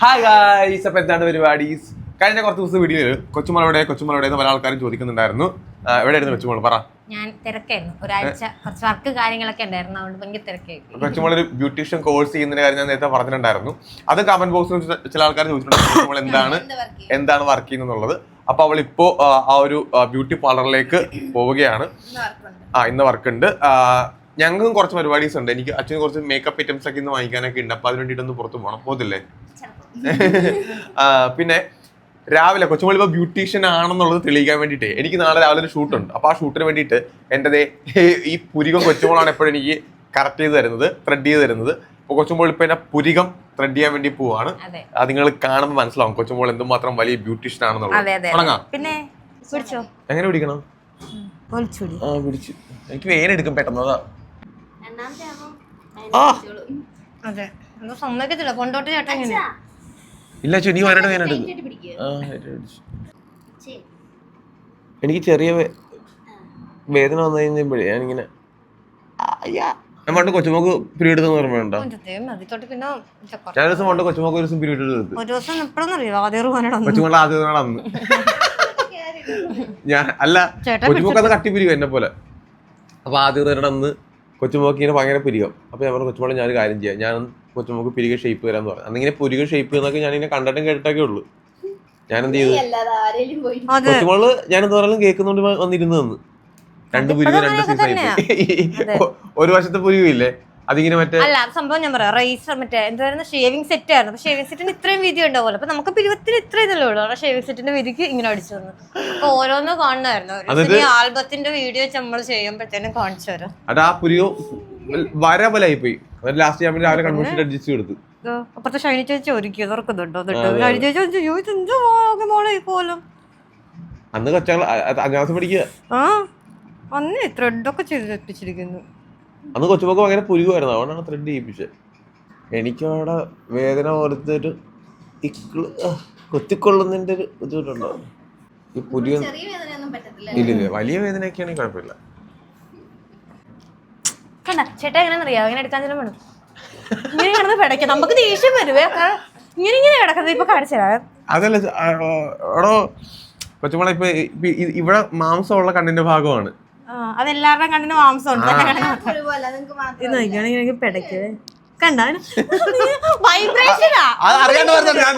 Hi guys അപ്പൊ എന്താണ് പരിപാടി? കഴിഞ്ഞ കുറച്ച് ദിവസം വീഡിയോയിൽ കൊച്ചുമലയുടെ കൊച്ചുമലയുടെ പല ആൾക്കാരും ചോദിക്കുന്നുണ്ടായിരുന്നു. എവിടെയായിരുന്നു കൊച്ചുമോൾ പറ. ഞാൻ തിരക്കായിരുന്നു. ഒരാഴ്ച കുറച്ച് വർക്ക് കാര്യങ്ങളൊക്കെ ഉണ്ടായിരുന്നു. അതുകൊണ്ട് ഭയങ്കര തിരക്കായിരുന്നു. കൊച്ചുമോൾ ഒരു ബ്യൂട്ടീഷ്യൻ കോഴ്സ് ചെയ്യുന്നതിന്റെ കാര്യം ഞാൻ നേരത്തെ പറഞ്ഞിട്ടുണ്ടായിരുന്നു. അത് കമന്റ് ബോക്സിൽ ചില ആൾക്കാർ ചോദിച്ചിട്ടുണ്ട് എന്താണ് എന്താണ് വർക്ക് ചെയ്യുന്നത് അപ്പൊ അവൾ ഇപ്പോ ആ, ഒരു ബ്യൂട്ടി പാർലറിലേക്ക് പോവുകയാണ്. ആ ഇന്ന് വർക്ക് ഉണ്ട്. ഞങ്ങൾക്കും കുറച്ച് പരിപാടീസ് ഉണ്ട്. എനിക്ക് അച്ഛന് കുറച്ച് മേക്കപ്പ് ഐറ്റംസ് ഒക്കെ ഇന്ന് വാങ്ങിക്കാനൊക്കെ ഉണ്ട്. അപ്പൊ അതിന് വേണ്ടിയിട്ടൊന്ന് പുറത്തു പോകണം പോകത്തില്ലേ? പിന്നെ രാവിലെ കൊച്ചുമോൾ ഇപ്പൊ ബ്യൂട്ടീഷ്യൻ ആണെന്നുള്ളത് തെളിയിക്കാൻ വേണ്ടിയിട്ട്. എനിക്ക് നാളെ രാവിലെ ഒരു ഷൂട്ട് ഉണ്ട്. അപ്പൊ ആ ഷൂട്ടിന് വേണ്ടിയിട്ട് എന്റെ ദേ ഈ പുരികം കൊച്ചുമോളാണ് എപ്പോഴും എനിക്ക് കറക്റ്റ് ചെയ്ത് തരുന്നത് ത്രെഡ് ചെയ്ത് തരുന്നത്. അപ്പൊ കൊച്ചുമ്പോൾ ഇപ്പൊ എന്നെ പുരികം ത്രെഡ് ചെയ്യാൻ വേണ്ടി പോവാണ്. അതെ. നിങ്ങൾ കാണുമ്പോൾ മനസ്സിലാവും കൊച്ചുമോൾ എന്തുമാത്രം വലിയ ബ്യൂട്ടീഷ്യൻ ആണെന്നുള്ളത്. പിന്നെ പിടിച്ചോ എങ്ങനെ പിടിക്കണം ആ പിടിച്ചു എനിക്ക് വേനെടുക്കും പെട്ടെന്ന് അതാ. അതെ. അത് സമ്മതിക്കത്തില്ല. കൊണ്ടോട്ട് ചേട്ടാ ഇല്ല ചോ നീ ആ ഏറ്റവും പിടിച്ചു. എനിക്ക് ചെറിയ വേ- വേദന വന്നു കഴിഞ്ഞപ്പോഴേ ഞാനിങ്ങനെ അയ്യാ. ഞാൻ പണ്ട് കൊച്ചുമോക്ക് പീരീഡ് എടുത്തെന്ന് ഓർമ്മയുണ്ടോ മതി. തൊട്ട് പിന്നെ ഇത് കുറച്ച് ഞാൻ ഒരു ദിവസം പണ്ട് കൊച്ചുമോക്ക് ഒരു ദിവസം പീരീഡ് എടുത്ത് ഒരു ദിവസം എപ്പോഴൊന്നും അറിയോ? ആദ്യം പോകാനോട് കൊച്ചുമോളുടെ ആദ്യ നാൾ അന്ന് ഞാൻ അല്ല ചേട്ടാ കൊച്ചുമോക്ക് അത് കട്ടി പിരിയും എന്നെ പോലെ. അപ്പൊ ആദ്യ അന്ന് കൊച്ചുമോക്ക് ഇങ്ങനെ ഭയങ്കര പിരിയും. അപ്പൊ ഞാൻ പറഞ്ഞു കൊച്ചുമോളെ ഞാൻ കാര്യം ചെയ്യാം. ഞാൻ കൊച്ചുമോക്ക് പിരികെ ഷേപ്പ് വരാന്ന് പറഞ്ഞു. അന്നിങ്ങനെ പുരിക ഷേപ്പ് എന്നൊക്കെ ഞാൻ ഇങ്ങനെ കണ്ടിട്ടും കേട്ടിട്ടൊക്കെ ഉള്ളൂ. ഞാൻ എന്ത് ചെയ്തു കൊച്ചുമോൾ ഞാൻ എന്താ പറയുക കേൾക്കുന്നുണ്ട് വന്നിരുന്ന് തന്നു രണ്ട് പുരിക രണ്ട് സൈസ് ഒരു വശത്തെ പുരികയില്ലേ അതിങ്ങനെ മറ്റേ അല്ല സംഭവം ഞാൻ പറയാം. റൈസർ മറ്റേ എന്തായിരുന്നു? ഷേവിംഗ് സെറ്റ് ആയിരുന്നു. അപ്പൊ ഷേവിംഗ് സെറ്റിന് ഇത്രയും വീതി ഉണ്ടാവുമല്ലോ. അപ്പൊ നമുക്ക് പിരിവത്തിന് ഇത്ര ഇതല്ലേ ഉള്ളൂ. അവിടെ ഷേവിംഗ് സെറ്റിന്റെ വീതിക്ക് ഇങ്ങനെ അടിച്ചു തന്നു അപ്പൊ ഓരോന്ന് കാണണമായിരുന്നു. ആൽബത്തിന്റെ വീഡിയോ നമ്മൾ ചെയ്യുമ്പോഴത്തേനും കാണിച്ചു തരാം. അതാ ആ പുരികം വര പോലെ ആയിപ്പോയി ലാസ്റ്റ് ഞാൻ രാവിലെ കൺവെൻഷൻ അഡ്ജസ്റ്റ് ഇതോ, അപ്പുറത്തെ ഷൈനി ചേച്ചി ഒരുക്കി തുറക്കുന്നുണ്ടോ എന്നിട്ട്? ഷൈനി ചേച്ചി ചോദിച്ചു, "അയ്യോ, ഇതെന്ത് മോളെ പോലും അന്ന് കൊച്ചാൾ അഞ്ചാം ക്ലാസ് പഠിക്കുക ആ അന്ന് ത്രെഡൊക്കെ ചെയ്ത് എത്തിച്ചിരിക്കുന്നു അന്ന് കൊച്ചുമൊക്കെ ഭയങ്കര പുരുകുമായിരുന്നു അതുകൊണ്ടാണ് ത്രെഡ് ചെയ്യിപ്പിച്ചത്. എനിക്കവിടെ വേദന പോലത്തെ ഇക്കിൾ കൊത്തിക്കൊള്ളുന്നതിന്റെ ഒരു ബുദ്ധിമുട്ടുണ്ടോ ഈ പുതിയ ഇല്ല ഇല്ല വലിയ വേദനയൊക്കെയാണെങ്കിൽ കുഴപ്പമില്ല. കണ്ട ചേട്ടാ എങ്ങനെ അറിയാം അങ്ങനെ എടുക്കാൻ ചെല്ലും വേണം ഇങ്ങനെ കിടന്ന് പിടയ്ക്കാം. നമുക്ക് ദേഷ്യം വരുവേ കാരണം ഇങ്ങനെ ഇങ്ങനെ കിടക്കുന്നത് ഇപ്പൊ കാണിച്ചു തരാം. അതല്ല എടോ കൊച്ചുമോളെ ഇപ്പൊ ഇ- ഇവിടെ മാംസമുള്ള കണ്ണിന്റെ ഭാഗമാണ്. ആ, അതെല്ലാവരുടെയും കണ്ണിന് മാംസം ഉണ്ട് കണ്ണിന് ഇത് കണ്ട? വൈബ്രേഷനാ അത് അറിയാണ്ട് വരുന്നതാണ് ഞാൻ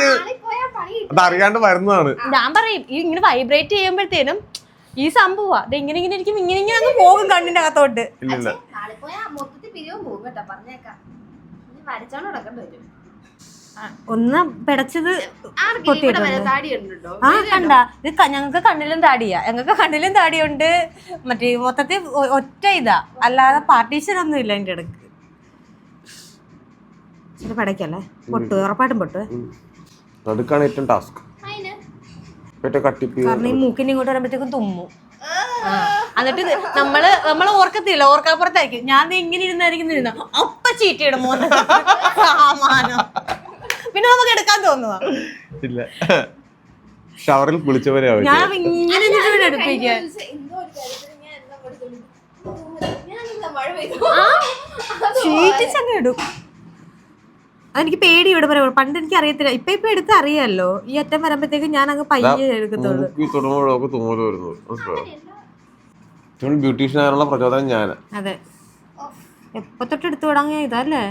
അത് അറിയാണ്ട് വരുന്നതാണ്. ഞാൻ പറയും ഈ ഇങ്ങനെ വൈബ്രേറ്റ് ചെയ്യുമ്പോഴത്തേനും ഈ സംഭവം അത് ഇങ്ങനെ ഇങ്ങനെ ഇരിക്കും ഇങ്ങനെ ഇങ്ങനെ അങ്ങ് പോകും കണ്ണിന്റെ അകത്തോട്ട്. ഇല്ല ഇല്ല നാളെ പോയാ മൊത്തത്തിൽ പിരിവും പോകും കേട്ടോ പറഞ്ഞേക്കാം. ഇനി വരച്ചോണ്ട് നടക്കേണ്ടി വരും. ഒന്ന് പിടച്ചത് ആ കണ്ട. ഇത് ഞങ്ങൾക്ക് കണ്ണിലും താടിയാ. ഞങ്ങക്ക് കണ്ണിലും താടിയുണ്ട്. മറ്റേ മൊത്തത്തിൽ ഒറ്റ ഇതാ. അല്ലാതെ പാർട്ടീഷൻ ഒന്നും ഇല്ല എന്റെ ഇടയ്ക്ക്. പടക്കല്ലേ പടയ്ക്കല്ലേ? പൊട്ടു. ഉറപ്പായിട്ടും പൊട്ടു. ഏറ്റവും ടാസ്ക്. മൂക്കിന്റെ ഇങ്ങോട്ട് വരുമ്പോഴത്തേക്കും തുമ്മു. എന്നിട്ട് നമ്മൾ നമ്മൾ ഓർക്കത്തില്ല ഓർക്കാപ്പുറത്തായിരിക്കും. ഞാൻ ഇങ്ങനെ ഇരുന്നായിരിക്കും ഇരുന്ന അപ്പ ചീറ്റയുടെ മോനെ. സാമാനം. പിന്നെ നമുക്ക് എടുക്കാൻ തോന്നുവാ? ഇല്ല. ഷവറിൽ കുളിച്ചവരെ ഞാൻ ഇങ്ങനെ ചീറ്റിച്ചങ്ങ് എനിക്ക് പേടി ഇവിടെ വരെ. പണ്ട് എനിക്ക് അറിയത്തില്ല. ഇപ്പൊ ഇപ്പൊ എടുത്ത് അറിയാലോ. ഈ അറ്റം വരുമ്പോഴത്തേക്ക് ഞാൻ അങ്ങ് പയ്യെ എടുക്കത്തുള്ളൂ. വരുന്നത് ബ്യൂട്ടീഷ്യൻ ആകാനുള്ള പ്രചോദനം ഞാൻ അതെ. എപ്പൊ തൊട്ട് എടുത്തു തുടങ്ങിയ ഇതല്ലേ?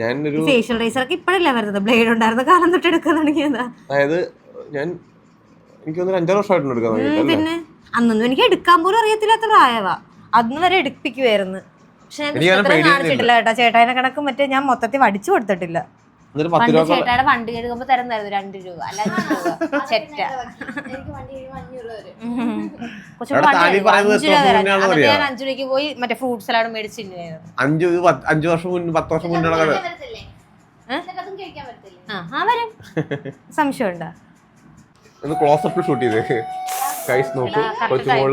ഞാനൊരു ഫേഷ്യൽ റൈസർ ഒക്കെ ഇപ്പഴല്ലേ വരുന്നത്? ബ്ലേഡ് ഉണ്ടായിരുന്ന കാലം തൊട്ട് എടുക്കാൻ തുടങ്ങിയതാ. അതായത് ഞാൻ എനിക്ക് തോന്നുന്നു അഞ്ചാറ് വർഷമായിട്ടുണ്ട് എടുക്കാൻ പിന്നെ അന്നൊന്നും എനിക്ക് എടുക്കാൻ പോലും അറിയത്തില്ലാത്ത പ്രായവാ. അന്ന് വരെ എടുപ്പിക്കുവായിരുന്നു. പക്ഷെ ഞാൻ. കാണിച്ചിട്ടില്ല കേട്ടോ. ചേട്ടായിനെ കണക്ക് മറ്റേ ഞാൻ മൊത്തത്തിൽ വടിച്ചു കൊടുത്തിട്ടില്ല. എന്നിട്ട് പത്ത് രൂപ ചേട്ടായുടെ വണ്ടി കഴുകുമ്പോ തരുന്നായിരുന്നു രണ്ട് രൂപ. അല്ല അഞ്ച് രൂപ. ചെറ്റ. എനിക്ക് വണ്ടി കഴുകും. അഞ്ച് രൂപ തരാം. എന്നിട്ട് ഞാൻ അഞ്ചു രൂപയ്ക്ക് പോയി മറ്റേ ഫ്രൂട്ട് സലാഡ് മേടിച്ചില്ലായിരുന്നു അഞ്ച് പത്ത് അഞ്ച് വർഷം മുന്നേ പത്ത് വർഷം മുന്നേ കഥ ആ ആ വരാം. സംശയമുണ്ടോ? ഒന്ന് ക്ലോസ് അപ്പ് ഷൂട്ട് ചെയ്തേ. കൈസ് നോക്കൂ. കൊച്ചുമോൾ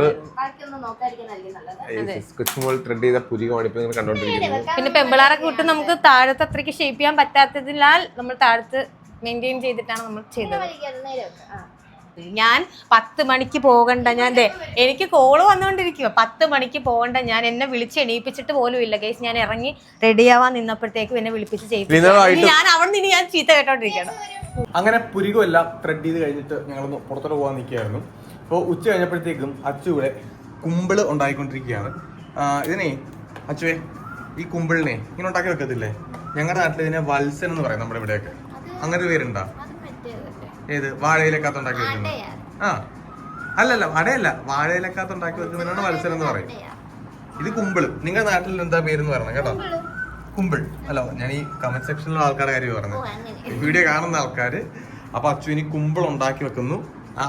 കൊച്ചുമോൾ ത്രെഡ് ചെയ്ത പുരികമാണ് ഇപ്പൊ നിങ്ങൾ കണ്ടോണ്ടിരിക്കുന്നത് പിന്നെ പെമ്പിളാറൊക്കെ വിട്ട് നമുക്ക് താഴത്ത് അത്രയ്ക്ക് ഷേപ്പ് ചെയ്യാൻ പറ്റാത്തതിനാൽ നമ്മൾ താഴത്ത് മെയിന്റെയിൻ ചെയ്തിട്ടാണ് നമ്മൾ ചെയ്തത്. ഞാൻ പത്ത് മണിക്ക് പോകണ്ട ഞാൻ ദേ എനിക്ക് കോൾ വന്നുകൊണ്ടിരിക്കുക പത്ത് മണിക്ക് പോകണ്ട ഞാൻ എന്നെ വിളിച്ച് എണീപ്പിച്ചിട്ട് പോലും ഇല്ല. കേസ് ഞാൻ ഇറങ്ങി റെഡിയാവാൻ നിന്നപ്പോഴത്തേക്കും എന്നെ വിളിപ്പിച്ച് ചെയ്യിപ്പിച്ചു ഞാൻ അവിടെ നിന്ന് ഞാൻ ചീത്ത കേട്ടോണ്ടിരിക്കണം അങ്ങനെ പുരികുമെല്ലാം ത്രെഡ് ചെയ്ത് കഴിഞ്ഞിട്ട് ഞങ്ങളൊന്ന് പുറത്തോട്ട് പോകാൻ നിൽക്കുകയായിരുന്നു. അപ്പോൾ ഉച്ച കഴിഞ്ഞപ്പോഴത്തേക്കും അച്ചു ഇവിടെ കുമ്പിൾ ഉണ്ടായിക്കൊണ്ടിരിക്കുകയാണ്. ഇതിനെ അച്ചുവേ ഈ കുമ്പിളിനെ ഇങ്ങനെ ഉണ്ടാക്കി വെക്കത്തില്ലേ? ഞങ്ങളുടെ നാട്ടിൽ ഇതിനെ വത്സൻ എന്ന് പറയും നമ്മുടെ ഇവിടെയൊക്കെ. അങ്ങനെ പേരുണ്ടോ? ഏത്? വാഴയിലക്കാത്ത ഉണ്ടാക്കി വെക്കുന്നത്. ആ. അല്ലല്ല വടയല്ല വാഴയിലക്കാത്ത ഉണ്ടാക്കി വെക്കുന്നതിനാണ് വത്സൻ എന്ന് പറയും ഇത് കുമ്പിൾ നിങ്ങളുടെ നാട്ടിൽ എന്താ പേരെന്ന് പറയണം കേട്ടോ. കുമ്പിൾ. അല്ല ഞാൻ ഈ കമന്റ് സെക്ഷനിലുള്ള ആൾക്കാരുടെ കാര്യം അങ്ങനെ. വീഡിയോ കാണുന്ന ആൾക്കാര്. അപ്പൊ അച്ചു ഇനി കുമ്പിൾ ഉണ്ടാക്കി വെക്കുന്നു.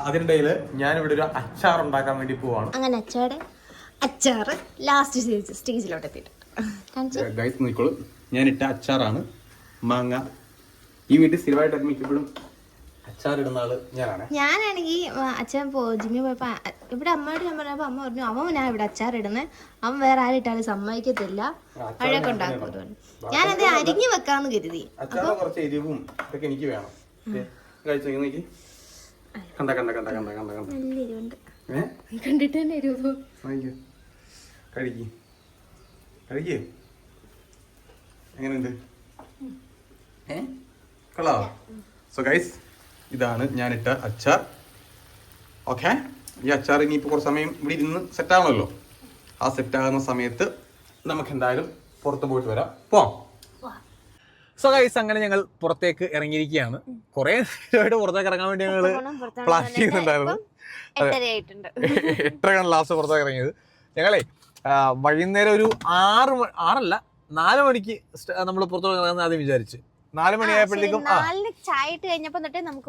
അതിനിടയിൽ ഞാനിവിടെ ഒരു അച്ചാർ ഉണ്ടാക്കാൻ വേണ്ടി പോവാണ്. അങ്ങനെ അച്ചാറ്? അച്ചാറ് ലാസ്റ്റ് സ്റ്റേജ് സ്റ്റേജിലോട്ട് എത്തിയിട്ടുണ്ട് ഗൈസ് നോക്കിക്കോളൂ. ഞാൻ ഇട്ട അച്ചാറാണ് മാങ്ങ. ഈ വീട്ടിൽ സ്ഥിരമായിട്ട് മിക്കപ്പോഴും അച്ചാർ ഇടുന്ന ആൾ ഞാനാണ് ഞാനാണെങ്കിൽ അച്ഛൻ പോ ജിമ്മിൽ പോയപ്പോ ഇവിടെ അമ്മയോട് ഞാൻ പറഞ്ഞപ്പോ അമ്മ പറഞ്ഞു അവൻ ഞാൻ ഇവിടെ അച്ചാർ ഇടുന്നത് അവൻ വേറെ ആരിട്ടാലും സമ്മതിക്കത്തില്ല. അഴയൊക്കെ ഉണ്ടാക്കും ഞാനത് അരിഞ്ഞു വെക്കാന്ന് കരുതി. അച്ചാറ് കുറച്ച് എരിവും ഇതൊക്കെ എനിക്ക് വേണം. കഴിച്ചു നോക്കി. കണ്ട കണ്ട കണ്ട കണ്ട കണ്ട കണ്ട. നല്ല എരിവുണ്ട്. കണ്ടിട്ട് തന്നെ എരിവ്. കഴിക്ക് കഴിക്ക് കഴിക്ക് എങ്ങനെയുണ്ട്? ഏ? കൊള്ളാവോ? സോ ഗൈസ് ഇതാണ് ഞാനിട്ട അച്ചാർ. ഓക്കെ ഈ അച്ചാർ ഇനിയിപ്പോൾ കുറച്ച് സമയം ഇവിടെ ഇരുന്ന് സെറ്റ് ആവണല്ലോ ആ സെറ്റ് ആകുന്ന സമയത്ത് നമുക്ക് എന്തായാലും പുറത്ത് പോയിട്ട് വരാം. പോവാം. സോ ഗൈസ് അങ്ങനെ ഞങ്ങൾ പുറത്തേക്ക് ഇറങ്ങിയിരിക്കുകയാണ്. കുറേ നേരമായിട്ട് പുറത്തേക്ക് ഇറങ്ങാൻ വേണ്ടി ഞങ്ങൾ പ്ലാൻ ചെയ്യുന്നുണ്ടായിരുന്നു. എട്ടര ആയിട്ടുണ്ട് എട്ടരക്കാണ് ലാസ്റ്റ് പുറത്തേക്ക് ഇറങ്ങിയത്. ഞങ്ങളെ വൈകുന്നേരം ഒരു ആറ് ആറല്ല നാല് മണിക്ക് നമ്മൾ പുറത്തോട്ട് ഇറങ്ങാൻ ആദ്യം വിചാരിച്ചു. നാല് മണിയായപ്പോഴത്തേക്കും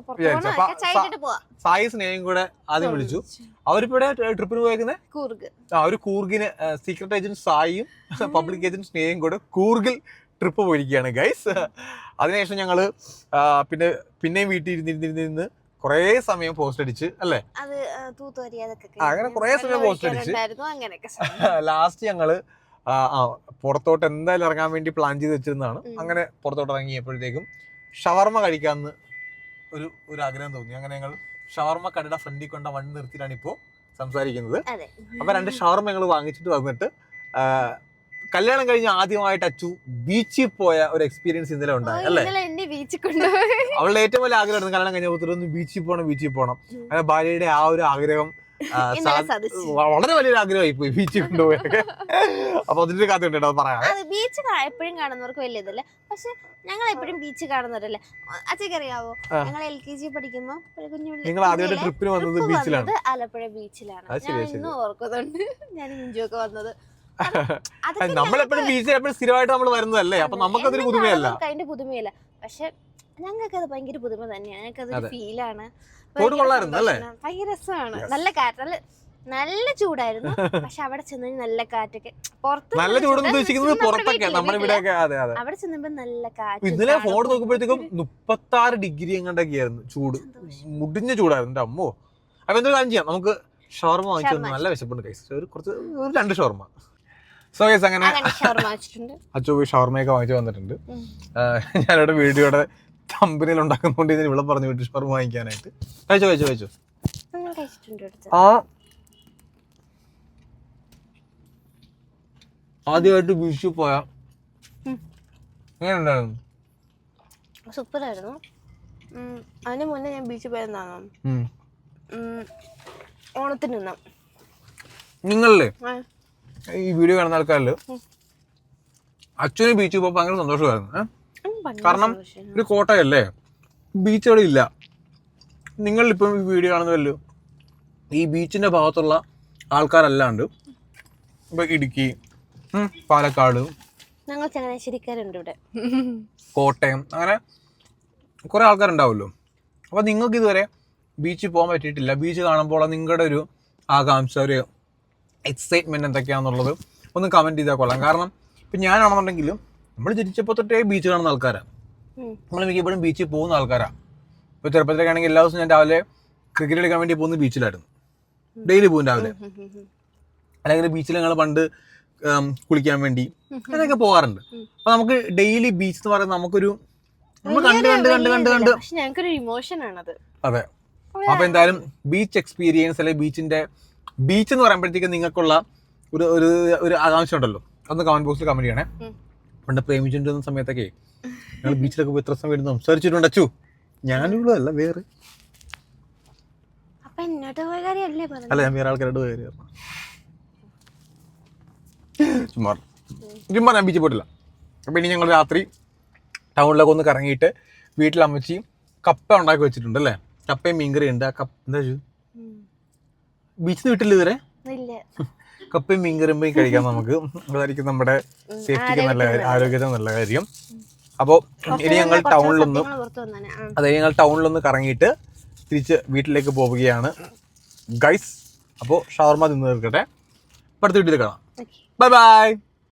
പുറത്ത് സായി സ്നേഹം കൂടെ ആദ്യം വിളിച്ചു. അവരിപ്പോ ട്രിപ്പിന് പോയേക്കുന്നത് കൂർഗ്. ആ ഒരു കൂർഗിന് സീക്രട്ട് ഏജന്റ് സായിയും പബ്ലിക് ഏജന്റ് സ്നേഹയും കൂടെ കൂർഗിൽ ട്രിപ്പ് പോയിരിക്കുകയാണ് ഗൈസ് അതിനുശേഷം ഞങ്ങൾ പിന്നെ പിന്നെയും വീട്ടിൽ ഇരുന്നിരുന്നിരുന്ന് കുറേ സമയം പോസ്റ്റ് അടിച്ച് അല്ലേ? അങ്ങനെ കുറേ സമയം പോസ്റ്റ് അടിച്ച്. ലാസ്റ്റ് ഞങ്ങൾ പുറത്തോട്ട് എന്തായാലും ഇറങ്ങാൻ വേണ്ടി പ്ലാൻ ചെയ്ത് വെച്ചിരുന്നതാണ്. അങ്ങനെ പുറത്തോട്ട് ഇറങ്ങിയപ്പോഴത്തേക്കും ഷവർമ കഴിക്കാമെന്ന് ഒരു ഒരു ആഗ്രഹം തോന്നി. അങ്ങനെ ഞങ്ങൾ ഷവർമ കടയുടെ ഫ്രണ്ടിൽ കൊണ്ട വണ്ടി നിർത്തിയിട്ടാണ് ഇപ്പോൾ സംസാരിക്കുന്നത്. അപ്പൊ രണ്ട് ഷവർമ ഞങ്ങൾ വാങ്ങിച്ചിട്ട് വന്നിട്ട് കല്യാണം കഴിഞ്ഞ് ആദ്യമായിട്ട് അച്ചു ബീച്ചിൽ പോയ ഒരു എക്സ്പീരിയൻസ് ഇന്നലെ ഉണ്ടായി അല്ലേ? എന്നെ ബീച്ചിൽ കൊണ്ടുപോയി. അവളുടെ ഏറ്റവും വലിയ ആഗ്രഹമായിരുന്നു കല്യാണം കഴിഞ്ഞപ്പോൾ ഒന്ന് ബീച്ചിൽ പോകണം ബീച്ചിൽ പോകണം. അങ്ങനെ ഭാര്യയുടെ ആ ഒരു ആഗ്രഹം വളരെ വലിയൊരു ആഗ്രഹമായി പോയി ബീച്ചിൽ കൊണ്ടുപോയൊക്കെ. അപ്പൊ അതിന്റെ കഥ ഉണ്ട് പറയാം. ബീച്ച് എപ്പോഴും കാണുന്നവർക്ക് വലിയ ഇതല്ലേ? പക്ഷെ ഞങ്ങൾ എപ്പോഴും ബീച്ച് കാണുന്നവരല്ലേ? അച്ഛക്ക് അറിയാവോ ഞങ്ങൾ എൽ കെ ജി പഠിക്കുമ്പോ നിങ്ങൾ ആദ്യമായിട്ട് ട്രിപ്പിന് വന്നത് ബീച്ചിലാണ്. ആലപ്പുഴ ബീച്ചിലാണ്. ഞാൻ. ഇന്നും ഓർക്കുന്നുണ്ട്. ഞാൻ ഒക്കെ വന്നത് നമ്മളെപ്പോഴും ബീച്ചിൽ എപ്പോഴും സ്ഥിരമായിട്ട് നമ്മൾ വരുന്നതല്ലേ? അപ്പൊ നമുക്കതൊരു പുതുമയല്ല. അതിന്റെ പുതുമയല്ല. പക്ഷെ ഞങ്ങൾക്ക് അത് ഭയങ്കര പുതുമ തന്നെയാണ് ഞങ്ങൾക്ക് അതൊരു ഫീലാണ് തോട് കൊള്ളായിരുന്നു അല്ലേ? ഭയങ്കര രസമാണ്. നല്ല കാറ്റ് നല്ല നല്ല ചൂടായിരുന്നു. പക്ഷെ അവിടെ ചെന്ന് നല്ല കാറ്റൊക്കെ പുറത്ത് നല്ല ചൂടെന്ന് ഉദ്ദേശിക്കുന്നത് പുറത്തൊക്കെ നമ്മുടെ ഇവിടെയൊക്കെ അതെ അതെ. അവിടെ ചെന്നപ്പോ നല്ല കാറ്റ് ഇന്നലെ ഫോൺ. നോക്കുമ്പോഴത്തേക്കും മുപ്പത്തി ആറ് ഡിഗ്രി എങ്ങോട്ടൊക്കെയായിരുന്നു ചൂട്. സന്തോഷം. മുടിഞ്ഞ ചൂടായിരുന്നു എന്റെ അമ്മോ. അപ്പൊ എന്തൊരു കാര്യം ചെയ്യാം. നമുക്ക് ഷവർമ വാങ്ങിച്ചു നല്ല വിശപ്പുണ്ട് കൈസ് ഒരു കുറച്ച് ഒരു രണ്ട് ഷവർമ. സോ ഗൈസ് അങ്ങനെ അച്ചു പോയി ഷവർമയൊക്കെ വാങ്ങിച്ചു വന്നിട്ടുണ്ട്. ഞാനിവിടെ വീഡിയോയുടെ തമ്പനിൽ ഉണ്ടാക്കുന്നതുകൊണ്ട് ഇതിന് ഇവിടെ പറഞ്ഞു വിട്ടു ഷവർമ വാങ്ങിക്കാനായിട്ട്. കഴിച്ചോ കഴിച്ചോ കഴിച്ചോ? ആ. ആദ്യമായിട്ട് ബീച്ചിൽ പോയ. എങ്ങനെയുണ്ടായിരുന്നു സൂപ്പറായിരുന്നു. ഉം, അതിന് മുന്നേ ഞാൻ ബീച്ചിൽ പോയതാണോ. ഓണത്തിന് നിന്നാ. നിങ്ങളില്ലേ ഈ വീഡിയോ കാണുന്ന ആൾക്കാരിൽ അച്ഛന് ബീച്ചിൽ പോകുമ്പോൾ ഭയങ്കര സന്തോഷമായിരുന്നു കാരണം ഒരു കോട്ടയല്ലേ? ബീച്ച് അവിടെ ഇല്ല. നിങ്ങളിപ്പം ഈ വീഡിയോ കാണുന്നതല്ലോ ഈ ബീച്ചിന്റെ ഭാഗത്തുള്ള ആൾക്കാരല്ലാണ്ട് ഇപ്പൊ ഇടുക്കി പാലക്കാട് ഞങ്ങൾ ചങ്ങനാശ്ശേരിക്കാരുണ്ട് ഇവിടെ. കോട്ടയം അങ്ങനെ കുറേ ആൾക്കാരുണ്ടാവുമല്ലോ. അപ്പോൾ നിങ്ങൾക്ക് ഇതുവരെ ബീച്ചിൽ പോകാൻ പറ്റിയിട്ടില്ല. ബീച്ച് കാണുമ്പോൾ നിങ്ങളുടെ ഒരു ആകാംക്ഷ ഒരു എക്സൈറ്റ്മെന്റ് എന്തൊക്കെയാണെന്നുള്ളത് ഒന്ന് കമന്റ് ചെയ്താൽ കൊള്ളാം. കാരണം ഇപ്പം ഞാനാണെന്നുണ്ടെങ്കിലും നമ്മൾ ജനിച്ചപ്പോൾ തൊട്ടേ ബീച്ച് കാണുന്ന ആൾക്കാരാണ്. നമ്മൾ മിക്കപ്പോഴും ബീച്ചിൽ പോകുന്ന ആൾക്കാരാണ് ഇപ്പോൾ ചെറുപ്പത്തിലൊക്കെ ആണെങ്കിൽ എല്ലാ ദിവസവും ഞാൻ രാവിലെ ക്രിക്കറ്റ് കളിക്കാൻ വേണ്ടി പോകുന്ന ബീച്ചിലായിരുന്നു ഡെയിലി പോകും രാവിലെ. അല്ലെങ്കിൽ ബീച്ചിൽ ഞങ്ങൾ പണ്ട് കുളിക്കാൻ വേണ്ടി അങ്ങനെയൊക്കെ പോകാറുണ്ട്. അപ്പൊ നമുക്ക് ഡെയിലി ബീച്ച് എന്ന് പറയുന്നത് നമുക്കൊരു നമ്മൾ കണ്ട് കണ്ട് കണ്ട് കണ്ട് കണ്ട് പക്ഷെ ഞങ്ങൾക്കൊരു ഇമോഷൻ ആണത്. അതെ. അപ്പൊ എന്തായാലും ബീച്ച് എക്സ്പീരിയൻസ് അല്ലെങ്കിൽ ബീച്ചിന്റെ ബീച്ച് എന്ന് പറയുമ്പോഴത്തേക്ക് നിങ്ങൾക്കുള്ള ഒരു ഒരു ഒരു ആകാംക്ഷ ഉണ്ടല്ലോ. അന്ന് കമന്റ് ബോക്സിൽ കമന്റ് ചെയ്യണേ. പണ്ട് പ്രേമിച്ചിട്ടുന്ന സമയത്തൊക്കെ ഞങ്ങൾ ബീച്ചിലൊക്കെ പോയി എത്ര സമയം സംസാരിച്ചിട്ടുണ്ട് അച്ചു. ഞാനുള്ളതല്ല വേറെ. അല്ല ഞാൻ വേറെ ആൾക്കാരോട് വേറെ ചുമ്മാ ചുമ്മാ ഞാൻ ബീച്ചിൽ പോയിട്ടില്ല. അപ്പം ഇനി ഞങ്ങൾ രാത്രി ടൗണിലൊക്കെ ഒന്ന് കറങ്ങിയിട്ട് വീട്ടിൽ അമ്മച്ചി കപ്പ ഉണ്ടാക്കി വെച്ചിട്ടുണ്ട് അല്ലേ? കപ്പയും മീൻകറി ഉണ്ട്. ആ കപ്പ എന്താ ബീച്ചിൽ വീട്ടിൽ ഇതുവരെ? കപ്പയും മീൻകറിയും പോയി കഴിക്കാം നമുക്ക്. അതായിരിക്കും നമ്മുടെ സേഫ്റ്റിക്ക് നല്ല കാര്യം ആരോഗ്യത്തിന് നല്ല കാര്യം. അപ്പോൾ ഇനി ഞങ്ങൾ ടൗണിലൊന്ന് അതെ ഞങ്ങൾ ടൗണിലൊന്ന് കറങ്ങിയിട്ട് തിരിച്ച് വീട്ടിലേക്ക് പോവുകയാണ്. ഗൈസ് അപ്പോൾ ഷവർമ തിന്ന് തീർക്കട്ടെ. അടുത്ത വീട്ടിൽ കാണാം. Bye bye